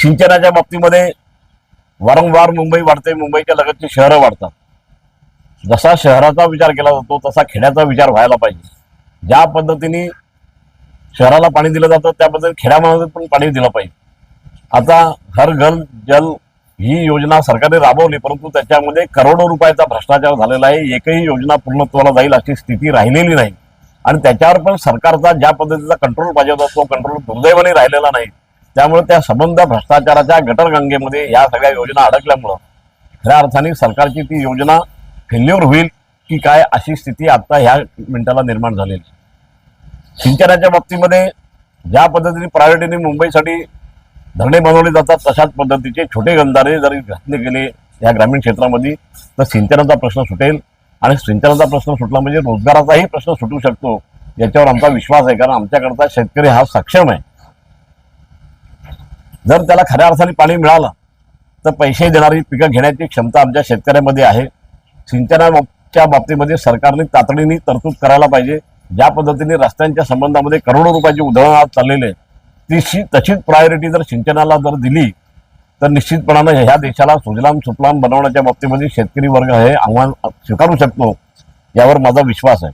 सिंचनाच्या बाबतीमध्ये वारंवार मुंबई वाढते मुंबईच्या लगतची शहरं वाढतात. जसा शहराचा विचार केला जातो तसा खेड्याचा विचार व्हायला पाहिजे. ज्या पद्धतीने शहराला पाणी दिलं जातं त्या पद्धतीने खेड्यामध्ये पण पाणी दिलं पाहिजे. आता हर घर जल ही योजना सरकारने राबवली परंतु त्याच्यामध्ये करोडो रुपयाचा भ्रष्टाचार झालेला आहे. एकही योजना पूर्णत्वाला जाईल अशी स्थिती राहिलेली नाही. आणि त्याच्यावर पण सरकारचा ज्या पद्धतीचा कंट्रोल पाहिजे होता तो कंट्रोल दुर्दैवाने राहिलेला नाही. त्यामुळे त्या संबंध भ्रष्टाचाराच्या गटरगंगेमध्ये ह्या सगळ्या योजना अडकल्यामुळं खऱ्या अर्थाने सरकारची ती योजना फेल्युअर होईल की काय अशी स्थिती आता ह्या मिनिटाला निर्माण झालेली. सिंचनाच्या बाबतीमध्ये ज्या पद्धतीने प्रायोरिटीने मुंबईसाठी धरणे बनवले जातात तशाच पद्धतीचे छोटे गंधारे जरी घातले गेले या ग्रामीण क्षेत्रामध्ये तर सिंचनाचा प्रश्न सुटेल आणि सिंचनाचा प्रश्न सुटला म्हणजे रोजगाराचाही प्रश्न सुटू शकतो याच्यावर आमचा विश्वास आहे. कारण आमच्याकडचा शेतकरी हा सक्षम आहे. जर त्याला खऱ्या अर्थाने पाणी मिळालं तर पैसे देणारी पिकं घेण्याची क्षमता आमच्या शेतकऱ्यामध्ये आहे. सिंचनाच्या बाबतीमध्ये सरकारने तातडीने तरतूद करायला पाहिजे. ज्या पद्धतीने रस्त्यांच्या संबंधामध्ये करोडो रुपयाची उधळण आज चाललेले आहे तशीच प्रायोरिटी जर सिंचनाला जर दिली तर निश्चितपणानं ह्या देशाला सुजलाम सुफलाम बनवण्याच्या बाबतीमध्ये शेतकरी वर्ग हे आव्हान स्वीकारू शकतो यावर माझा विश्वास आहे.